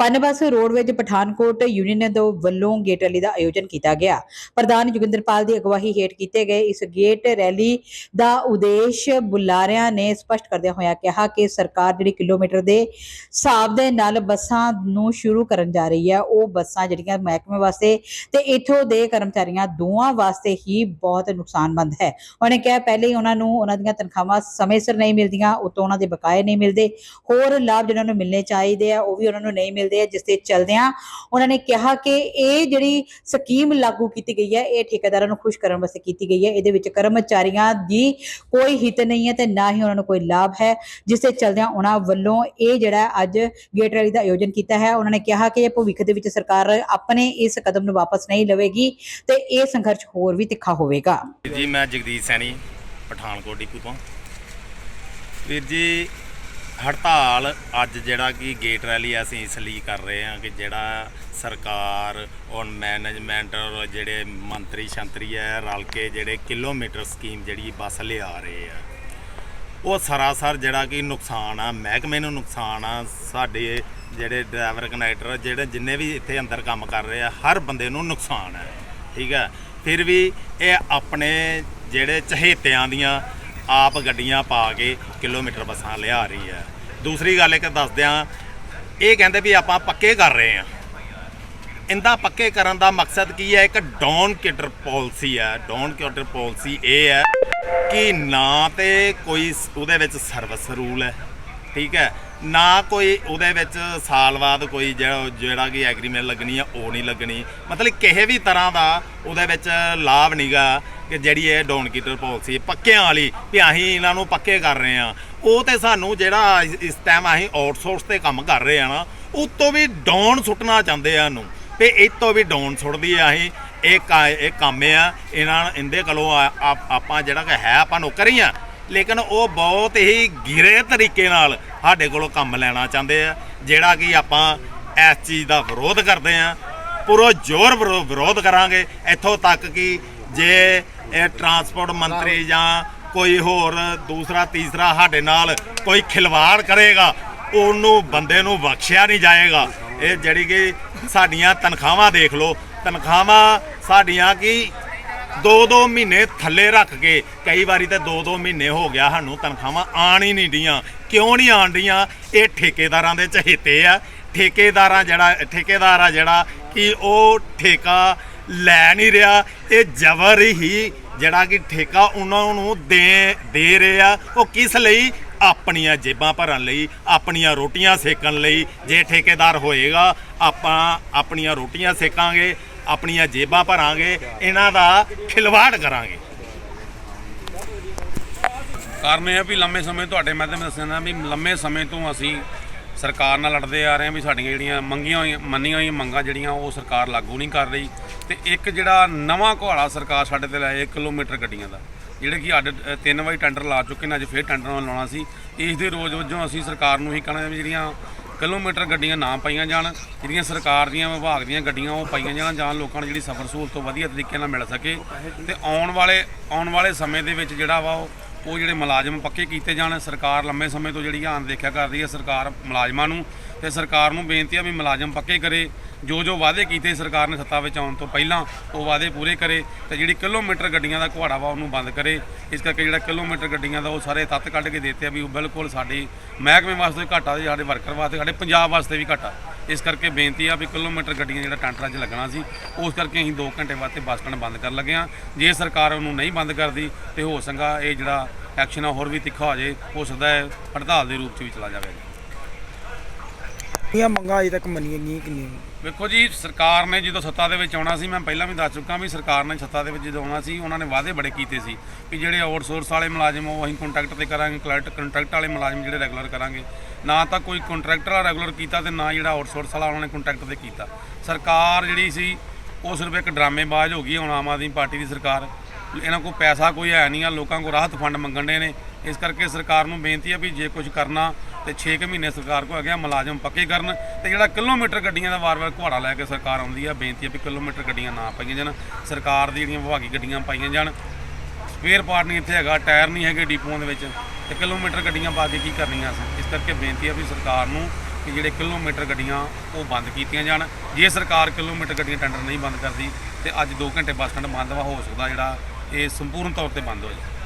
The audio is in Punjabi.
ਪਨਬਸ ਵਿੱਚ ਪਠਾਨਕੋਟ ਯੂਨੀਅਨ ਦੇ ਵੱਲੋਂ ਗੇਟ ਰੈਲੀ ਦਾ ਆਯੋਜਨ ਕੀਤਾ ਗਿਆ। ਪ੍ਰਧਾਨ ਜੋਗਿੰਦਰਪਾਲ ਦੀ ਅਗਵਾਈ ਹੇਠ ਕੀਤੇ ਗਏ ਇਸ ਗੇਟ ਰੈਲੀ ਦਾ ਉਦੇਸ਼ ਬੁਲਾਰਿਆਂ ਨੇ ਸਪਸ਼ਟ ਕਰਦਿਆਂ ਹੋਇਆ ਕਿਹਾ ਕਿ ਸਰਕਾਰ ਜਿਹੜੀ ਕਿਲੋਮੀਟਰ ਦੇ ਹਿਸਾਬ ਦੇ ਨਾਲ ਬੱਸਾਂ ਨੂੰ ਸ਼ੁਰੂ ਕਰਨ ਜਾ ਰਹੀ ਹੈ, ਉਹ ਬੱਸਾਂ ਜਿਹੜੀਆਂ ਮਹਿਕਮੇ ਵਾਸਤੇ ਤੇ ਇਥੋਂ ਦੇ ਕਰਮਚਾਰੀਆਂ ਦੋਵਾਂ ਵਾਸਤੇ ਹੀ ਬਹੁਤ ਨੁਕਸਾਨਮੰਦ ਹੈ। ਉਹਨੇ ਕਿਹਾ, ਪਹਿਲੇ ਹੀ ਉਹਨਾਂ ਨੂੰ ਉਹਨਾਂ ਦੀਆਂ ਤਨਖਾਹਾਂ ਸਮੇਂ ਸਿਰ ਨਹੀਂ ਮਿਲਦੀਆਂ, ਉਤੋਂ ਉਹਨਾਂ ਦੇ ਬਕਾਏ ਨਹੀਂ ਮਿਲਦੇ, ਹੋਰ ਲਾਭ ਜਿਹਨਾਂ ਨੂੰ ਮਿਲਣੇ ਚਾਹੀਦੇ ਆ, ਉਹ ਵੀ ਉਹਨਾਂ ਨੂੰ ਨਹੀਂ ਮਿਲਦੇ ਆ, ਜਿਸ ਦੇ ਚਲਦਿਆਂ ਉਹਨਾਂ ਨੇ ਕਿਹਾ ਕਿ ਇਹ ਜਿਹੜੀ ਸਕੀਮ ਲਾਗੂ ਕੀਤੀ ਗਈ ਹੈ, ਇਹ ਠੇਕੇਦਾਰਾਂ ਨੂੰ ਖੁਸ਼ ਕਰਨ ਵਾਸਤੇ ਕੀਤੀ ਗਈ ਹੈ। ਇਹਦੇ ਵਿੱਚ ਕਰਮਚਾਰੀਆਂ ਦੀ ਕੋਈ ਹਿੱਤ ਨਹੀਂ ਹੈ ਤੇ ਨਾ ਹੀ ਉਹਨਾਂ ਨੂੰ ਕੋਈ ਲਾਭ ਹੈ। ਜਿਸ ਦੇ ਚਲਦਿਆਂ ਉਹਨਾਂ ਵੱਲੋਂ ਇਹ ਜਿਹੜਾ ਅੱਜ ਗੇਟ ਰੈਲੀ ਦਾ ਆਯੋਜਨ ਕੀਤਾ ਹੈ, ਉਹਨਾਂ ਨੇ ਕਿਹਾ ਕਿ ਇਹ ਭਵਿੱਖ ਦੇ ਵਿੱਚ ਸਰਕਾਰ ਆਪਣੇ ਇਸ ਕਦਮ ਨੂੰ ਵਾਪਸ ਨਹੀਂ ਲਵੇਗੀ ਤੇ ਇਹ ਸੰਘਰਸ਼ ਹੋਰ ਵੀ ਤਿੱਖਾ ਹੋਵੇਗਾ। ਜੀ, ਮੈਂ ਜਗਦੀਸ਼ ਸੈਣੀ, ਪਠਾਨਕੋਟ ਡਿਪੂ ਤੋਂ। ਵੀਰ ਜੀ ਹੜਤਾਲ ਅੱਜ ਜਿਹੜਾ ਕਿ ਗੇਟ ਰੈਲੀ ਅਸੀਂ ਇਸ ਲਈ ਕਰ ਰਹੇ ਹਾਂ ਕਿ ਜਿਹੜਾ ਸਰਕਾਰ ਔਰ ਮੈਨੇਜਮੈਂਟ ਔਰ ਜਿਹੜੇ ਮੰਤਰੀ ਸ਼ੰਤਰੀ ਹੈ, ਰਲ ਕੇ ਜਿਹੜੇ ਕਿਲੋਮੀਟਰ ਸਕੀਮ ਜਿਹੜੀ ਬੱਸ ਲਿਆ ਰਹੇ ਆ, ਉਹ ਸਰਾਸਰ ਜਿਹੜਾ ਕਿ ਨੁਕਸਾਨ ਆ, ਮਹਿਕਮੇ ਨੂੰ ਨੁਕਸਾਨ ਆ, ਸਾਡੇ ਜਿਹੜੇ ਡਰਾਈਵਰ ਕਨੈਕਟਰ ਜਿਹੜੇ ਜਿੰਨੇ ਵੀ ਇੱਥੇ ਅੰਦਰ ਕੰਮ ਕਰ ਰਹੇ ਆ, ਹਰ ਬੰਦੇ ਨੂੰ ਨੁਕਸਾਨ ਹੈ ਠੀਕ ਹੈ ਫਿਰ ਵੀ ਇਹ ਆਪਣੇ ਜਿਹੜੇ ਚਹੇਤਿਆਂ ਦੀਆਂ ਆਪ ਗੱਡੀਆਂ ਪਾ ਕੇ ਕਿਲੋਮੀਟਰ ਬੱਸਾਂ ਲਿਆ ਰਹੀ ਹੈ। ਦੂਸਰੀ ਗੱਲ ਇੱਕ ਦੱਸਦਿਆਂ, ਇਹ ਕਹਿੰਦੇ ਵੀ ਆਪਾਂ ਪੱਕੇ ਕਰ ਰਹੇ ਹਾਂ। ਇੰਦਾ ਪੱਕੇ ਕਰਨ ਦਾ ਮਕਸਦ ਕੀ ਹੈ? ਇੱਕ ਡਾਊਨ ਕਿਡਰ ਪਾਲਿਸੀ ਹੈ। ਡਾਊਨ ਕਿਡਰ ਪਾਲਿਸੀ ਇਹ ਹੈ ਕਿ ਨਾ ਤੇ ਕੋਈ ਉਹਦੇ ਵਿੱਚ ਸਰਵਿਸ ਰੂਲ ਹੈ। ਠੀਕ ਹੈ। ਨਾ ਕੋਈ ਉਹਦੇ ਵਿੱਚ ਸਾਲ ਬਾਅਦ ਕੋਈ ਜਿਹੜਾ ਜਿਹੜਾ ਕਿ ਐਗਰੀਮੈਂਟ ਲੱਗਣੀ ਆ, ਉਹ ਨਹੀਂ ਲੱਗਣੀ। ਮਤਲਬ ਕਿਸੇ ਵੀ ਤਰ੍ਹਾਂ ਦਾ ਉਹਦੇ ਵਿੱਚ ਲਾਭ ਨਹੀਂਗਾ ਕਿ ਜਿਹੜੀ ਇਹ ਡਾਊਨ ਕੀਟਰ ਪਾਲਿਸੀ ਪੱਕਿਆਂ ਵਾਲੀ ਵੀ ਅਸੀਂ ਇਹਨਾਂ ਨੂੰ ਪੱਕੇ ਕਰ ਰਹੇ ਆ ਉਹ ਤੇ ਸਾਨੂੰ ਜਿਹੜਾ ਇਸ- ਟਾਈਮ ਅਸੀਂ ਆਊਟਸੋਰਸ ਤੇ ਕੰਮ ਕਰ ਰਹੇ ਆ ਨਾ ਉਤੋਂ ਵੀ ਡਾਊਨ ਸੁੱਟਣਾ ਚਾਹੁੰਦੇ ਆ ਨੂੰ ਤੇ ਇਹ ਤੋਂ ਵੀ ਡਾਊਨ ਸੁੱਟਦੀ ਆ ਅਸੀਂ। ਇਹ ਕਾ- ਇਹ ਕੰਮ ਆ, ਇਹਨਾਂ, ਇਹਦੇ ਕੋਲੋਂ ਆਪ- ਆਪਾਂ ਜਿਹੜਾ ਕਿ ਹੈ, ਆਪਾਂ ਨੌਕਰੀ ਆ। ਲੇਕਿਨ ਉਹ ਬਹੁਤ ਹੀ ਗਿਰੇ ਤਰੀਕੇ ਨਾਲ ਸਾਡੇ ਕੋਲੋਂ ਕੰਮ ਲੈਣਾ ਚਾਹੁੰਦੇ ਆ, ਜਿਹੜਾ ਕਿ ਆਪਾਂ ਇਸ ਚੀਜ਼ ਦਾ ਵਿਰੋਧ ਕਰਦੇ ਆ। ਪੂਰਾ ਜ਼ੋਰ ਵਿਰੋ- ਵਿਰੋਧ ਕਰਾਂਗੇ। ਇੱਥੋਂ ਤੱਕ ਕਿ ਜੇ ਇਹ ਟਰਾਂਸਪੋਰਟ ਮੰਤਰੀ ਜਾਂ ਕੋਈ ਹੋਰ ਦੂਸਰਾ, ਤੀਸਰਾ ਸਾਡੇ ਨਾਲ ਕੋਈ ਖਿਲਵਾੜ ਕਰੇਗਾ, ਉਹਨੂੰ ਬੰਦੇ ਨੂੰ ਬਖਸ਼ਿਆ ਨਹੀਂ ਜਾਏਗਾ। ਇਹ ਜਿਹੜੀ ਕਿ ਸਾਡੀਆਂ ਤਨਖਾਹਾਂ ਦੇਖ ਲਓ, ਤਨਖਾਹਾਂ ਸਾਡੀਆਂ ਕੀ ਦੋ ਦੋ ਮਹੀਨੇ ਥੱਲੇ ਰੱਖ ਕੇ ਕਈ ਵਾਰੀ ਤਾਂ ਦੋ ਦੋ ਮਹੀਨੇ ਹੋ ਗਿਆ ਸਾਨੂੰ ਤਨਖਾਹਾਂ ਆਣ ਹੀ ਨਹੀਂ ਡੀਆਂ। ਕਿਉਂ ਨਹੀਂ ਆਣ ਡੀਆਂ? ਇਹ ਠੇਕੇਦਾਰਾਂ ਦੇ ਚਹੇਤੇ ਆ। ਠੇਕੇਦਾਰਾਂ ਜਿਹੜਾ, ਠੇਕੇਦਾਰ ਆ ਜਿਹੜਾ ਕਿ ਉਹ ਠੇਕਾ ਲੈ ਨਹੀਂ ਰਿਹਾ। ਇਹ ਜ਼ਬਰ ਹੀ ਜਿਹੜਾ ਕਿ ਠੇਕਾ ਉਹਨਾਂ ਨੂੰ ਦੇ ਦੇ ਰਹੇ ਆ। ਉਹ ਕਿਸ ਲਈ? ਆਪਣੀਆਂ ਜੇਬਾਂ ਭਰਨ ਲਈ, ਆਪਣੀਆਂ ਰੋਟੀਆਂ ਸੇਕਣ ਲਈ। ਜੇ ਠੇਕੇਦਾਰ ਹੋਏਗਾ, ਆਪਾਂ ਆਪਣੀਆਂ ਰੋਟੀਆਂ ਸੇਕਾਂਗੇ। ਆਪਣੀਆਂ ਜੇਬਾਂ ਭਰਾਂਗੇ, ਇਹਨਾਂ ਦਾ ਖਿਲਵਾੜ ਕਰਾਂਗੇ। ਕਾਰਨ ਇਹ ਆ ਵੀ ਲੰਮੇ ਸਮੇਂ ਤੁਹਾਡੇ ਮੈਂ ਮਾਧਿਅਮ ਦੱਸਣਾ ਵੀ ਲੰਮੇ ਸਮੇਂ ਤੋਂ ਅਸੀਂ ਸਰਕਾਰ ਨਾਲ ਲੜਦੇ ਆ ਰਹੇ ਹਾਂ ਵੀ ਸਾਡੀਆਂ ਜਿਹੜੀਆਂ ਮੰਗੀਆਂ ਹੋਈਆਂ, ਮੰਨੀਆਂ ਹੋਈਆਂ ਮੰਗਾਂ ਜਿਹੜੀਆਂ ਉਹ ਸਰਕਾਰ ਲਾਗੂ ਨਹੀਂ ਕਰ ਰਹੀ। ਤੇ ਇੱਕ ਜਿਹੜਾ ਨਵਾਂ ਘੁਆੜਾ ਸਰਕਾਰ ਸਾਡੇ ਤੇ ਲਾਇਆ 1 ਕਿਲੋਮੀਟਰ ਗੱਡੀਆਂ ਦਾ, ਜਿਹੜੇ ਕਿ ਅੱਡ ਤਿੰਨ ਵਾਰੀ ਟੈਂਡਰ ਲਾ ਚੁੱਕੇ ਨੇ, ਅੱਜ ਫੇਰ ਟੈਂਡਰ ਲਾਉਣਾ ਸੀ। ਇਸ ਦੇ ਰੋਜ਼ ਵਜੋਂ ਅਸੀਂ ਸਰਕਾਰ ਨੂੰ ਹੀ ਕਹਿਣਾ ਵੀ ਜਿਹੜੀਆਂ ਕਿਲੋਮੀਟਰ ਗੱਡੀਆਂ ਨਾ ਪਾਈਆਂ ਜਾਣ, ਜਿਹੜੀਆਂ ਸਰਕਾਰ ਦੀਆਂ ਵਿਭਾਗ ਦੀਆਂ ਗੱਡੀਆਂ ਉਹ ਪਾਈਆਂ ਜਾਣ, ਜਾਂ ਲੋਕਾਂ ਨੂੰ ਜਿਹੜੀ ਸਫ਼ਰ ਸਹੂਲਤ ਵਧੀਆ ਤਰੀਕੇ ਨਾਲ ਮਿਲ ਸਕੇ। ਤੇ ਆਉਣ ਵਾਲੇ ਆਉਣ ਵਾਲੇ ਸਮੇਂ ਦੇ ਵਿੱਚ ਜਿਹੜਾ ਵਾ ਉਹ ਉਹ ਜਿਹੜੇ ਮੁਲਾਜ਼ਮ ਪੱਕੇ ਕੀਤੇ ਜਾਣ, ਸਰਕਾਰ ਲੰਮੇ ਸਮੇਂ ਤੋਂ ਜਿਹੜੀ ਆਨ ਦੇਖਿਆ ਕਰ ਹੈ, ਸਰਕਾਰ ਮੁਲਾਜ਼ਮਾਂ ਨੂੰ। ਤੇ ਸਰਕਾਰ ਨੂੰ ਬੇਨਤੀ ਆ ਵੀ ਮੁਲਾਜ਼ਮ ਪੱਕੇ ਕਰੇ, ਜੋ ਜੋ ਵਾਅਦੇ ਕੀਤੇ ਸਰਕਾਰ ਨੇ ਸੱਤਾ ਵਿੱਚ ਆਉਣ ਤੋਂ ਪਹਿਲਾਂ, ਉਹ ਵਾਅਦੇ ਪੂਰੇ ਕਰੇ ਤੇ ਜਿਹੜੀ ਕਿਲੋਮੀਟਰ ਗੱਡੀਆਂ ਦਾ ਘੁਆੜਾ ਵਾ ਉਹਨੂੰ ਬੰਦ ਕਰੇ। ਇਸ ਕਰਕੇ ਜਿਹੜਾ ਕਿਲੋਮੀਟਰ ਗੱਡੀਆਂ ਦਾ ਉਹ ਸਾਰੇ ਤੱਤ ਕੱਢ ਕੇ ਦਿੱਤੇ ਆ ਵੀ ਉਹ ਬਿਲਕੁਲ ਸਾਡੀ ਮਹਿਕਮੇ ਵਾਸਤੇ ਘਾਟਾ ਤੇ ਸਾਡੇ ਵਰਕਰ ਵਾਸਤੇ, ਸਾਡੇ ਪੰਜਾਬ ਵਾਸਤੇ ਵੀ ਘਾਟਾ। ਇਸ ਕਰਕੇ ਬੇਨਤੀ ਆ ਵੀ ਕਿਲੋਮੀਟਰ ਗੱਡੀਆਂ ਜਿਹੜਾ ਟੈਂਟਰਾਂ 'ਚ ਲੱਗਣਾ ਸੀ, ਉਸ ਕਰਕੇ ਅਸੀਂ 2 ਘੰਟੇ ਵਾਸਤੇ ਬੱਸ ਸਟੈਂਡ ਬੰਦ ਕਰਨ ਲੱਗੇ ਆ ਜੇ ਸਰਕਾਰ ਉਹਨੂੰ ਨਹੀਂ ਬੰਦ ਕਰਦੀ ਤੇ ਹੋ ਸੰਗਾ ਇਹ ਜਿਹੜਾ ਐਕਸ਼ਨ ਆ ਹੋਰ ਵੀ ਤਿੱਖਾ ਹੋ ਜਾਏ, ਹੋ ਸਕਦਾ ਹੈ ਹੜਤਾਲ ਦੇ ਰੂਪ 'ਚ ਵੀ ਚਲਾ ਜਾਵੇ ਇਹ ਮੰਗਾਂ ਅਜੇ ਤੱਕ ਮੰਨੀਆਂ ਗਈਆਂ ਕਿੰਨੀਆਂ ਵੇਖੋ ਜੀ, ਸਰਕਾਰ ਨੇ ਜਦੋਂ ਸੱਤਾ ਦੇ ਵਿੱਚ ਆਉਣਾ ਸੀ, ਮੈਂ ਪਹਿਲਾਂ ਵੀ ਦੱਸ ਚੁੱਕਾ ਵੀ ਸਰਕਾਰ ਨੇ ਸੱਤਾ ਦੇ ਵਿੱਚ ਜਦੋਂ ਆਉਣਾ ਸੀ, ਉਹਨਾਂ ਨੇ ਵਾਅਦੇ ਬੜੇ ਕੀਤੇ ਸੀ ਵੀ ਜਿਹੜੇ ਆਊਟਸੋਰਸ ਵਾਲੇ ਮੁਲਾਜ਼ਮ, ਉਹ ਅਸੀਂ ਕੰਟਰੈਕਟ ਤੇ ਕਰਾਂਗੇ ਕਲਰਟ ਕੰਟਰੈਕਟ ਵਾਲੇ ਮੁਲਾਜ਼ਮ ਜਿਹੜੇ ਰੈਗੂਲਰ ਕਰਾਂਗੇ। ਨਾ ਤਾਂ ਕੋਈ ਕੰਟਰੈਕਟਰ ਵਾਲਾ ਰੈਗੂਲਰ ਕੀਤਾ ਤੇ ਨਾ ਜਿਹੜਾ ਆਊਟਸੋਰਸ ਵਾਲਾ, ਉਹਨਾਂ ਨੇ ਕੰਟਰੈਕਟ ਤੇ ਕੀਤਾ। ਸਰਕਾਰ ਜਿਹੜੀ ਸੀ, ਉਹ ਸਿਰਫ ਇੱਕ ਡਰਾਮੇਬਾਜ਼ ਹੋ ਗਈ ਹੁਣ ਆਮ ਆਦਮੀ ਪਾਰਟੀ ਦੀ ਸਰਕਾਰ। ਇਹਨਾਂ ਕੋਲ ਪੈਸਾ ਕੋਈ ਹੈ ਨਹੀਂ ਆ, ਲੋਕਾਂ ਕੋਲ ਰਾਹਤ ਫੰਡ ਮੰਗਣ ਦੇ ਨੇ। ਇਸ ਕਰਕੇ ਸਰਕਾਰ ਨੂੰ ਬੇਨਤੀ ਹੈ ਵੀ ਜੇ ਕੁਝ ਕਰਨਾ ਤੇ 6 ਮਹੀਨੇ ਸਰਕਾਰ ਕੋ ਹੈਗੇ ਆ, ਮੁਲਾਜ਼ਮ ਪੱਕੇ ਕਰਨ ਤੇ ਜਿਹੜਾ ਕਿਲੋਮੀਟਰ ਗੱਡੀਆਂ ਦਾ ਵਾਰ-ਵਾਰ ਘੁਆੜਾ ਲੈ ਕੇ ਸਰਕਾਰ ਆਉਂਦੀ ਆ, ਬੇਨਤੀ ਹੈ ਵੀ ਕਿਲੋਮੀਟਰ ਗੱਡੀਆਂ ਨਾ ਪਾਈਆਂ ਜਾਣ, ਸਰਕਾਰ ਦੀ ਜਿਹੜੀਆਂ ਵਿਭਾਗੀ ਗੱਡੀਆਂ ਪਾਈਆਂ ਜਾਣ। ਸਪੇਅਰ ਪਾਰਟ ਨਹੀਂ ਇੱਥੇ ਹੈਗਾ, ਟਾਇਰ ਨਹੀਂ ਹੈਗੇ ਡਿਪੂਆਂ ਦੇ ਵਿੱਚ ਤੇ ਕਿਲੋਮੀਟਰ ਗੱਡੀਆਂ ਪਾ ਕੇ ਕੀ ਕਰਨੀਆਂ ਅਸੀਂ? ਇਸ ਕਰਕੇ ਬੇਨਤੀ ਹੈ ਵੀ ਸਰਕਾਰ ਨੂੰ ਕਿ ਜਿਹੜੇ ਕਿਲੋਮੀਟਰ ਗੱਡੀਆਂ ਉਹ ਬੰਦ ਕੀਤੀਆਂ ਜਾਣ। ਜੇ ਸਰਕਾਰ ਕਿਲੋਮੀਟਰ ਗੱਡੀਆਂ ਟੈਂਡਰ ਨਹੀਂ ਬੰਦ ਕਰਦੀ ਤੇ ਅੱਜ 2 ਘੰਟੇ ਬੱਸ ਸਟੈਂਡ ਬੰਦ ਵਾ, ਹੋ ਸਕਦਾ ਜਿਹੜਾ ਇਹ ਸੰਪੂਰਨ ਤੌਰ ਤੇ ਬੰਦ ਹੋ ਜਾਏ।